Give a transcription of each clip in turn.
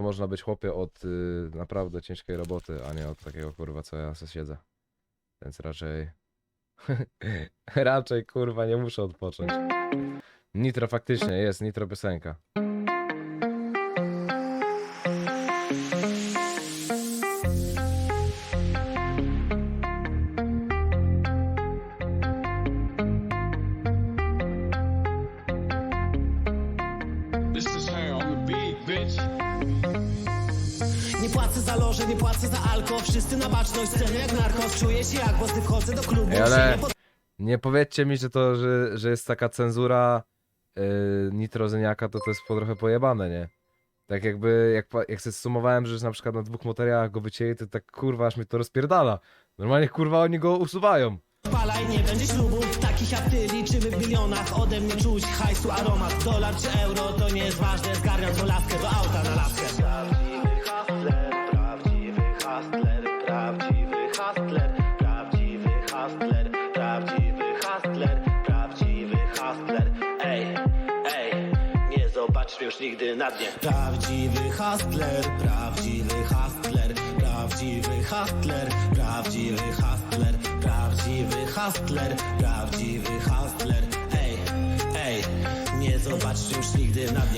To można być chłopie od y, naprawdę ciężkiej roboty, a nie od takiego kurwa, co ja se siedzę. Więc raczej. raczej kurwa nie muszę odpocząć. Nitro faktycznie jest, nitro piosenka. This is on the beat, bitch. Nie płacę za loże, nie płacę za alko Wszyscy na baczność, sceny jak narkos Czuję się jak gdy wchodzę do klubu Ej, ale nie powiedzcie mi, że to, że, że jest taka cenzura yy, nitrozyniaka, to to jest po trochę pojebane, nie? Tak jakby, jak, pa- jak sobie sumowałem, że na przykład na dwóch materiałach go wycięli, to tak kurwa aż mnie to rozpierdala. Normalnie kurwa oni go usuwają. Palaj, nie będzie ślubów Takich jak ty liczymy w milionach Ode mnie czuć hajsu aromat. Dolar czy euro to nie jest ważne. Zgarniam tą laskę do auta na laskę Zobaczysz już nigdy na dnie. Prawdziwy hustler, prawdziwy hustler Prawdziwy hustler, prawdziwy hustler Prawdziwy hustler, prawdziwy hustler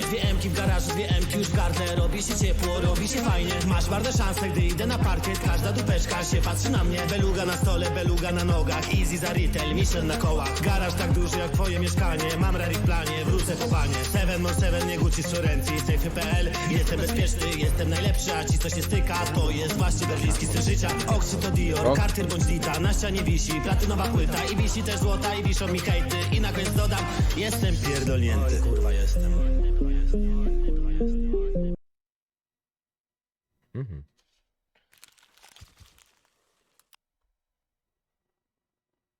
Dwie emki w garażu, dwie emki już w gardle Robi się ciepło, robi się fajnie. Masz marne szanse, gdy idę na parkiet. Każda dupeczka się patrzy na mnie. Beluga na stole, beluga na nogach. Easy za retail, Michelin na kołach. Garaż tak duży jak twoje mieszkanie. Mam rary w planie, wrócę po panie. Seven more seven, nie Gucci z Florencji. Safety.pl, jestem bezpieczny Jestem najlepszy, a ci co się styka To jest właśnie berliński styl życia. Oxy to Dior. Cartier bądź Dita Na ścianie wisi, platynowa płyta I wisi też złota, i wiszą mi hejty. I na koniec dodam, jestem pierdolnięty. Kurwa jestem Yes, Lord. Yes, Lord.